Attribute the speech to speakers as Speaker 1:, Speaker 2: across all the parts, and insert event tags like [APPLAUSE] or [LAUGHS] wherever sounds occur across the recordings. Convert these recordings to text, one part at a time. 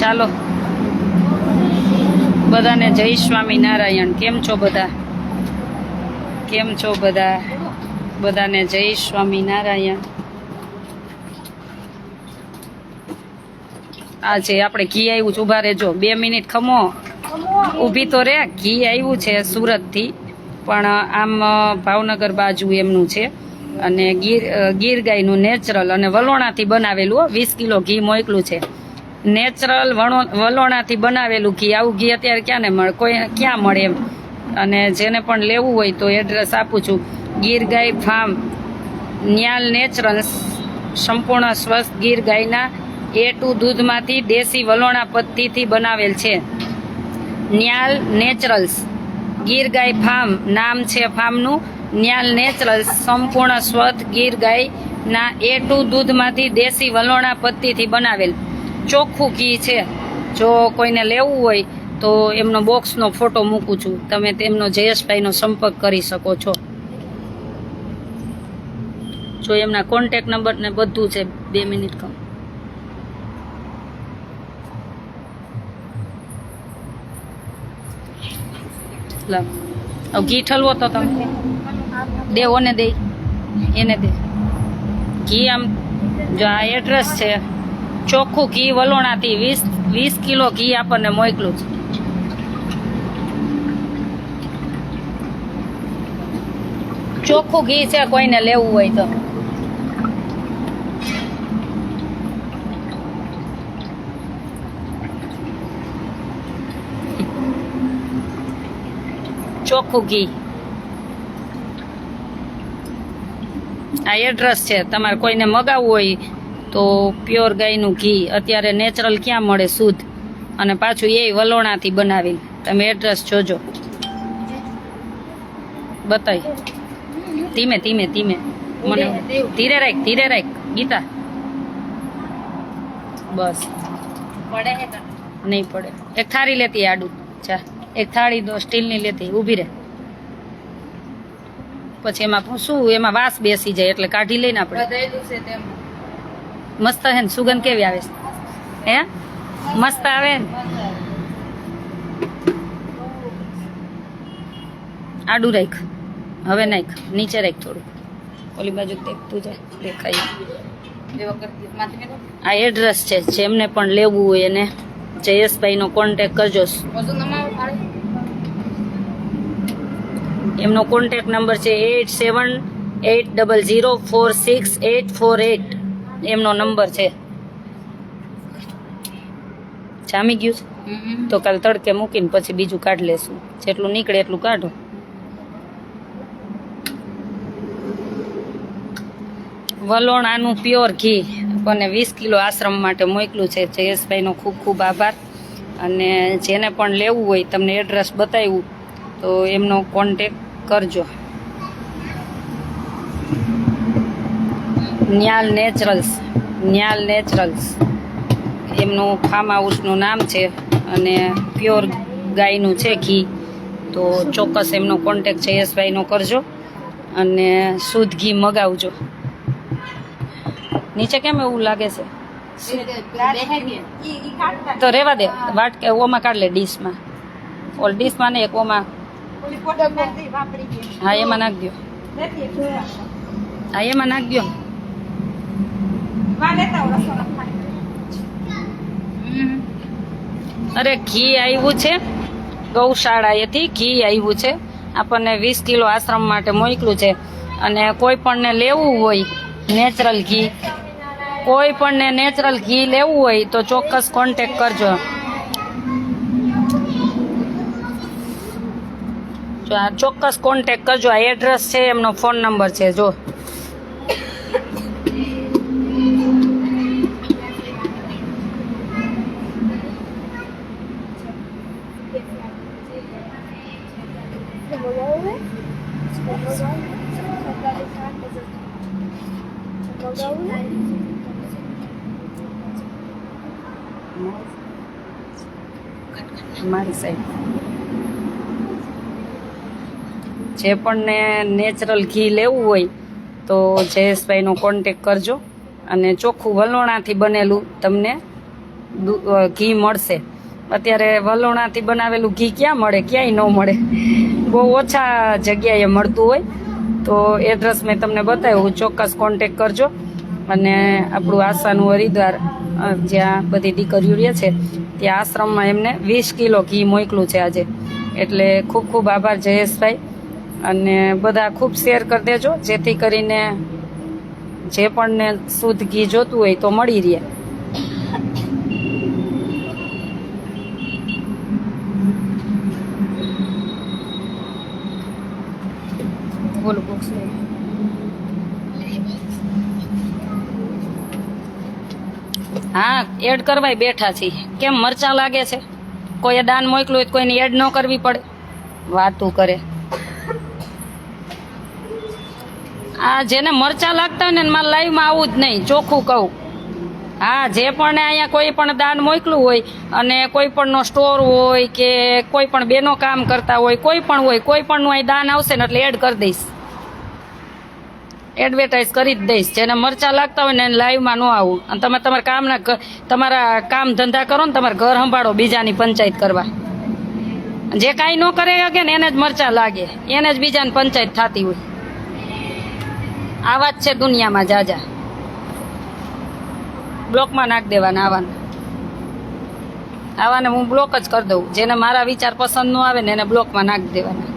Speaker 1: ચાલો. બધાને જય સ્વામિનારાયણ કેમ છો બધા? કેમ છો બધા? બધાને જય સ્વામિનારાયણ આ છે આપણે ઘી આવ્યું છે. ઊભા રહેજો. બે મિનિટ ખમો. ઊભી તો રે. ઘી આવ્યું છે સુરતથી. પણ આમ ભાવનગર બાજુ એમનું છે. અને ગીર ગીર ગાયનું નેચરલ અને વલોણાથી બનાવેલું વીસ કિલો ઘી મોકલું છે. નેચરલ વલોણાથી બનાવેલું ઘી. આવું ઘી અત્યારે ક્યાં ને મળે, કોઈ ક્યાં મળે એમ. અને જેને પણ લેવું હોય તો એડ્રેસ આપું છું. ગીર ગાય ફાર્મ, ન્યાલ નેચરલ્સ. સંપૂર્ણ સ્વસ્થ ગીર ગાયના એ ટુ દૂધમાંથી દેશી વલોણા પદ્ધતિથી બનાવેલ છે. ન્યાલ નેચરલ્સ. ગીર ગાય ફાર્મ નામ છે ફાર્મનું. ન્યાલ નેચરલ્સ સંપૂર્ણ સ્વસ્થ ગીર ગાયના એ ટુ દૂધમાંથી દેશી વલોણા પદ્ધતિથી બનાવેલ. ચોખ્ખું ઘી છે. જો કોઈને લેવું હોય તો એમનો બોક્સનો ફોટો મૂકું છું. તમે તેમનો જયેશભાઈનો સંપર્ક કરી શકો છો. જો એમના કોન્ટેક નંબર ને બધું છે, બે મિનિટ કહું. ઘી ઠલવો તો તમે. દે, ઓને દે. એને દે. ઘી આમ જો આ એડ્રેસ છે. ચોખ્ખું ઘી, વલોણાથી વીસ વીસ કિલો ઘી આપણને મોકલું છે. ચોખ્ખું ઘી છે, કોઈને લેવું હોય તો. ચોખ્ખું ઘી. આ એડ્રેસ છે, તમારે કોઈને મગાવવું હોય તો પ્યોર ગાયનું ઘી. અત્યારે નેચરલ ક્યાં મળે શુદ્ધ? અને પાછું એ વલોણાથી બનાવીને. તમે એડ્રેસ જોજો. બતાવી ધીમે ધીમે ધીમે. મને ધીરે રાખ ધીરે રાખ. ગીતા. બસ. નહીં પડે. એક થાળી લેતી આડું. ચા એક થાળી દો સ્ટીલની લેતી. ઊભી રહે. પછી એમાં શું? એમાં વાસ બેસી જાય એટલે કાઢી લઈને આપણે. મસ્ત હે ને, સુગંધ કેવી આવે છે? હે? મસ્ત આવે ને? આડું રાખ. હવે નાખ. નીચે રાખ થોડું ઓલી બાજુ દેખતું જાય દેખાય. આ એડ્રેસ છે, જેમને પણ લેવું હોય એને જયેશભાઈનો કોન્ટેક કરજો. એમનો કોન્ટેક નંબર છે eight seven eight double zero four six eight four eight એમનો નંબર છે. જામી ગયું છે? તો કાલ તડકે મૂકીને પછી બીજું કાઢ લેશું. જેટલું નીકળે એટલું કાઢો. વલોણાનું પ્યોર ઘી અને વીસ કિલો આશ્રમ માટે મોકલું છે. જયેશભાઈનો ખૂબ ખૂબ આભાર. અને જેને પણ લેવું હોય તમને એડ્રેસ બતાવ્યું તો એમનો કોન્ટેક કરજો. Nyal naturals Nyal naturals. એમનું ફાર્મ હાઉસનું નામ છે અને પ્યોર ગાયનું છે ઘી. તો ચોક્કસ એમનો કોન્ટેક છે જયેશભાઈનો કરજો અને શુદ્ધ ઘી મગાવજો. નીચે કેમ એવું લાગે છે? તો રેવા દે, વાટ કે ઓમાં કાઢ લે ડીશમાં. ઓલ ડીશમાં ને એક ઓમાં. હા, એમાં નાખ દો હા, એમાં નાખ દો અરે, ઘી આવ્યું છે. ગૌશાળાએથી ઘી આવ્યું છે. આપણને વીસ કિલો આશ્રમ માટે મોકલું છે. અને કોઈ પણને લેવું હોય, નેચરલ ઘી. કોઈ પણને નેચરલ ઘી લેવું હોય, તો ચોક્કસ કોન્ટેક કરજો. ચોક્કસ કોન્ટેક કરજો. આ એડ્રેસ છે, એમનો ફોન નંબર છે. જો. મારી સાઈડ. જે પણને નેચરલ ઘી લેવું હોય, તો જયેશભાઈનો કોન્ટેક કરજો અને ચોખ્ખું વલોણાથી બનેલું તમને ઘી મળશે. અત્યારે વલોણાથી બનાવેલું ઘી ક્યાં મળે, ક્યાંય ન મળે. બહુ ઓછા જગ્યાએ મળતું હોય, તો એડ્રેસ મેં તમને બતાવ્યું. ચોક્કસ કોન્ટેક કરજો. અને આપણું આશાનું હરિદ્વાર જ્યાં બધી દીકરીઓ રહે છે ત્યાં આશ્રમમાં એમને વીસ કિલો ઘી મોકલું છે આજે. એટલે ખૂબ ખૂબ આભાર જયેશભાઈ. અને બધા ખૂબ શેર કરી દેજો. જેથી કરીને જે પણ શુદ્ધ ઘી જોતું હોય તો મળી રહે. હા એડ કરવાય બેઠા છીએ. કેમ મરચાં લાગે છે? કોઈએ દાન મોકલું હોય કોઈને એડ ન કરવી પડે. વાતું કરે. આ જેને મરચા લાગતા હોય ને મારે લાઈવમાં આવું જ નહીં, ચોખ્ખું કહું. હા, જે પણ અહીંયા કોઈ પણ દાન મોકલું હોય અને કોઈ પણનો સ્ટોર હોય કે કોઈ પણ બેનો કામ કરતા હોય, કોઈ પણ હોય, કોઈ પણનું અહીં દાન આવશે ને એટલે એડ કરી દઈશ. એડવર્ટાઇઝ કરી જ દઈશ. જેને મરચા લાગતા હોય ને એને લાઈવમાં ન આવું. અને તમે તમારા કામના તમારા કામ ધંધા કરો ને તમારે ઘર સંભાળો બીજાની પંચાયત કરવા. જે કાંઈ ન કરે શકે ને એને જ મરચા લાગે. એને જ બીજાની પંચાયત થતી હોય. આવા જ છે દુનિયામાં જાજા. બ્લોકમાં નાખ દેવાના આવાને. આવાને હું બ્લોક જ કરી દઉં. જેને મારા વિચાર પસંદ ન આવે ને એને બ્લોકમાં નાખી દેવાના.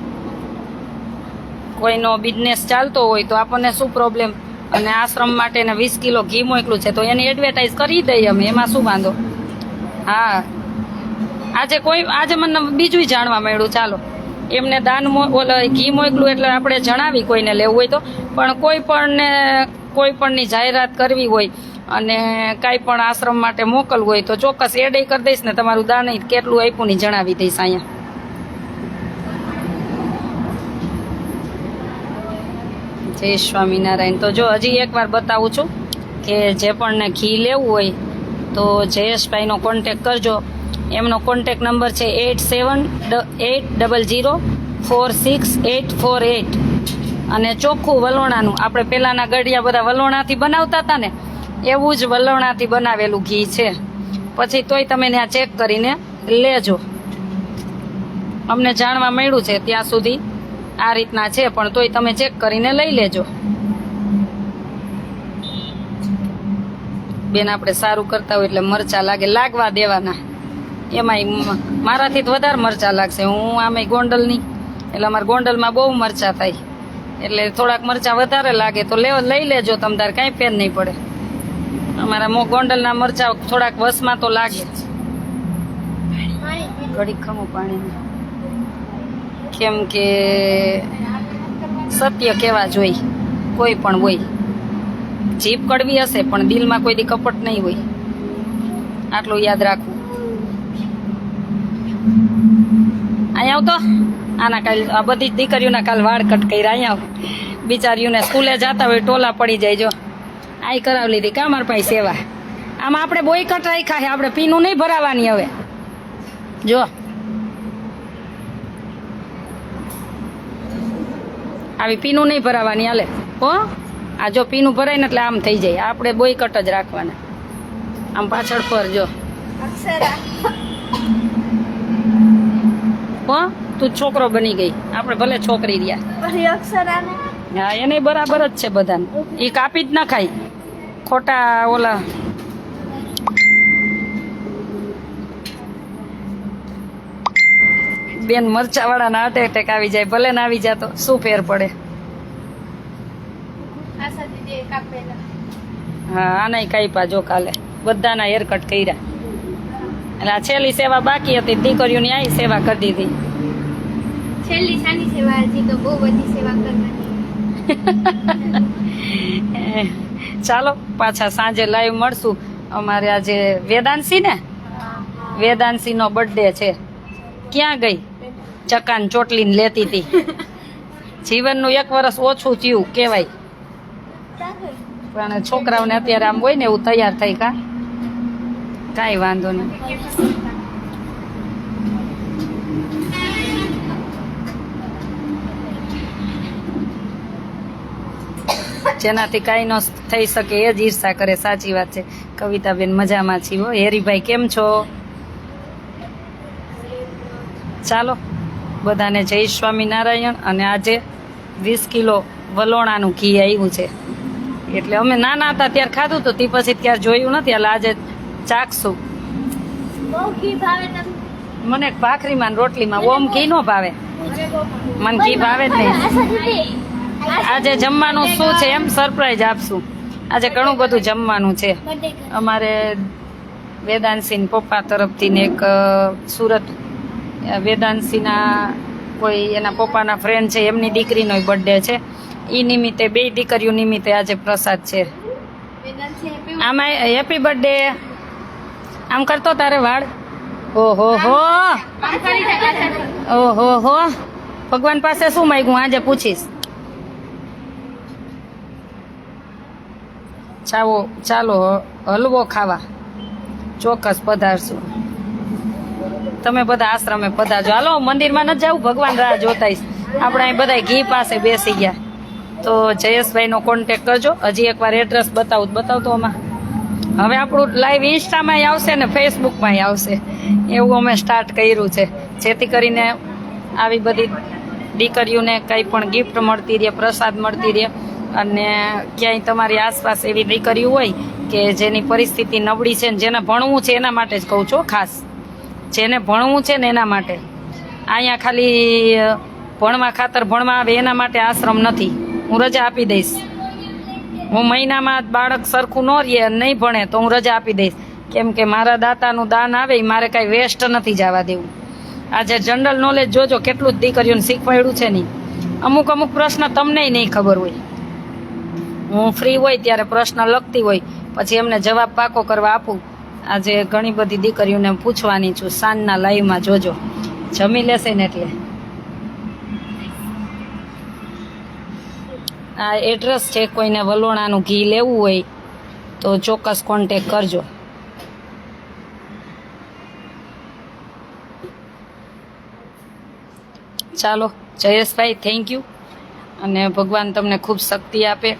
Speaker 1: કોઈનો બિઝનેસ ચાલતો હોય તો આપણને શું પ્રોબ્લેમ અને આશ્રમ માટે ને વીસ કિલો ઘી મોકલું છે તો એની એડવર્ટાઇઝ કરી દઈએ અમે, એમાં શું વાંધો? હા. આજે કોઈ, આજે મને બીજું જાણવા મળ્યું, ચાલો. એમને દાન ઘી મોકલું એટલે આપણે જણાવી કોઈને લેવું હોય તો. પણ કોઈ પણને, કોઈ પણની જાહેરાત કરવી હોય અને કાંઈ પણ આશ્રમ માટે મોકલવું હોય તો ચોક્કસ એડ કરી દઈશ ને તમારું દાન કેટલું આપ્યું ને જણાવી દઈશ અહીંયા. જય સ્વામિનારાયણ. તો જો હજી એકવાર બતાવું છું કે જે પણને ઘી લેવું હોય તો જયેશભાઈનો કોન્ટેક કરજો. એમનો કોન્ટેક નંબર છે eight seven eight double zero four six eight four eight. અને ચોખ્ખું વલોણાનું. આપણે પહેલાંના ગળિયા બધા વલોણાથી બનાવતા હતા ને, એવું જ વલોણાથી બનાવેલું ઘી છે. પછી તોય તમે ત્યાં ચેક કરીને લેજો. અમને જાણવા મળ્યું છે ત્યાં સુધી. આ રીતના છે, પણ તોય તમે ચેક કરીને લઈ લેજો. બેન, આપણે સારું કરતા હોય એટલે મરચા લાગે, લાગવા દેવાના. એમાંય મારાથી વધારે મરચા લાગશે. હું આમે ગોંડલની, એટલે અમારે ગોંડલમાં બહુ મરચા થાય. એટલે થોડાક મરચા વધારે લાગે તો લઈ લેજો, તમ તારે કાંઈ પેન નહીં પડે. અમારા ગોંડલના મરચા થોડાક વસમાં તો લાગે ઘડી ખમું પાણી કેમ કે સત્ય કેવા જોઈ, કોઈ પણ હોય. જીભ કડવી હશે, પણ દિલમાં કોઈ દી કપટ નહીં હોય. આટલું યાદ રાખવું. અહીંયા આવતો. આના કાલ, આ બધી દીકરીઓના કાલ વાળ કટ કર્યા. અહીંયા આવ. બિચારીઓને સ્કૂલે જતા હોય, ટોલા પડી જાય જો. આઈ કરાવી લીધી. કા મારા પાસે સેવા? આમાં આપણે બોય કટ રાખ્યા છે. આપણે પીનું નહીં ભરાવાની હવે. જો. આવી પીનું નહીં ભરાવાની હાલે. હો? આ જો પીનું ભરાય ને એટલે આમ થઈ જાય. આપણે બોય કટ જ રાખવાના. આમ પાછળ પર જો. હો? તું છોકરો બની ગઈ. આપણે ભલે છોકરી રહ્યા. હા એને બરાબર જ છે બધાને. એ કાપી જ ના ખાય. ખોટા ઓલા બેન મરચાવાળાના હાર્ટ એટેક આવી જાય ભલે ના આવી જાતો શું ફેર પડે? હા આનાય કાપ્યા જો કાલે. બધાના હેર કટ કર્યા. એટલે આ છેલ્લી સેવા બાકી હતી દીકરીઓની આઈ સેવા કરી દીધી.
Speaker 2: છેલ્લી સાની સેવા હતી તો બહુ બધી સેવા કરવાની. [LAUGHS]
Speaker 1: ચાલો પાછા સાંજે લાઈવ મળશું. અમારે આજે વેદાંશી ને? વેદાંશી નો બર્થડે છે. ક્યાં ગઈ? ચકાન ચોટલીને લેતી હતી. જીવનનું એક વર્ષ ઓછું થયું, કહેવાય. પણ છોકરાઓને અત્યારે આમ હોય ને એવું તૈયાર થઈ કા? કાંઈ વાંધો નહીં. જેનાથી કાંઈ ન થઈ શકે એ જ ઈર્ષા કરે, સાચી વાત છે. કવિતાબેન મજામાં છીએ હો. હેરીભાઈ, કેમ છો? ચાલો. બધાને જય સ્વામિનારાયણ. અને આજે વીસ કિલો વલોણાનું ઘી આવ્યું છે. એટલે અમે નાના હતા ત્યારે ખાધું તો તે પછી ત્યારે જોયું નથી એટલે આજે ચાખશું. મને ભાખરીમાં રોટલીમાં ઓમ ઘી નો ભાવે. મને ઘી ભાવે જ નહીં. આજે જમવાનું શું છે એમ સરપ્રાઈઝ આપશું. આજે ઘણું બધું જમવાનું છે. અમારે વેદાંશીન પપ્પા તરફથી ને એક સુરત વેદાંશીના કોઈ એના પપ્પાના ફ્રેન્ડ છે એમની દીકરીનો બર્થડે છે. એ નિમિત્તે બે દીકરીઓ નિમિત્તે આજે પ્રસાદ છે. આમાં હેપી બર્થડે આમ કરતો તારે વાળ? ઓહો હો. ઓહો હો. ભગવાન પાસે શું માંગ્યું? આજે પૂછીશ. ચાવો ચાલો હલવો ખાવા. ચોક્કસ પધારશું. તમે બધા આશ્રમે બધા જો. હાલો, મંદિરમાં ન જાવ? ભગવાન રાહ જોતાઈશ આપણે અહીં બધા ઘી પાસે બેસી ગયા. તો જયેશભાઈનો કોન્ટેક કરજો. હજી એકવાર એડ્રેસ બતાવું બતાવતો આમાં હવે આપણું લાઈવ ઇન્સ્ટામાં આવશે ને ફેસબુકમાં આવશે. એવું અમે સ્ટાર્ટ કર્યું છે. જેથી કરીને આવી બધી દીકરીઓને કંઈ પણ ગિફ્ટ મળતી રહે, પ્રસાદ મળતી રહે અને ક્યાંય તમારી આસપાસ એવી દીકરીઓ હોય કે જેની પરિસ્થિતિ નબળી છે ને જેને ભણવું છે એના માટે જ કહું છું, ખાસ. જેને ભણવું છે ને એના માટે. અહીંયા ખાલી ભણવા ખાતર ભણવા આવે એના માટે આશ્રમ નથી. હું રજા આપી દઈશ. હું મહિનામાં બાળક સરખું ન રહે નહીં ભણે તો હું રજા આપી દઈશ. કેમ કે મારા દાતાનું દાન આવે મારે કાંઈ વેસ્ટ નથી જવા દેવું. આજે જનરલ નોલેજ જોજો કેટલું જ દીકરીઓને શીખવાડ્યું છે નહીં. અમુક અમુક પ્રશ્ન તમને નહીં ખબર હોય. હું ફ્રી હોય ત્યારે પ્રશ્ન લખતી હોય, પછી એમને જવાબ પાકો કરવા આપું. આજે ઘણી બધી દીકરીઓને પૂછવાની છું, સાંજના લાઈવમાં જોજો. જમી લેશે ને એટલે. આ એડ્રેસ છે, કોઈને વલોણાનું ઘી લેવું હોય, તો ચોક્કસ કોન્ટેક કરજો. ચાલો, જયેશભાઈ થેન્ક યુ અને ભગવાન તમને ખૂબ શક્તિ આપે.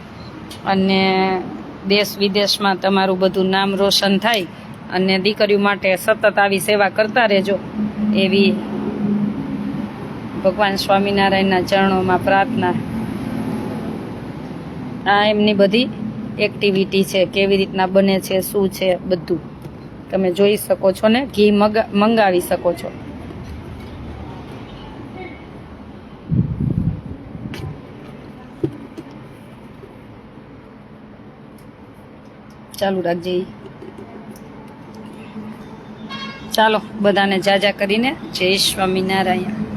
Speaker 1: અને દેશ વિદેશમાં તમારું બધું નામ રોશન થાય. અને દીકરીઓ માટે સતત આવી સેવા કરતા રહેજો. એવી ભગવાન સ્વામિનારાયણના ચરણોમાં પ્રાર્થના. આ એમની બધી એક્ટિવિટી છે, કેવી રીતના બને છે, શું છે બધું. તમે જોઈ શકો છો ને, ઘી મગા, મંગાવી શકો છો. ચાલુ રાખજે. ચાલો બધાને જાજા કરીને જય સ્વામિનારાયણ.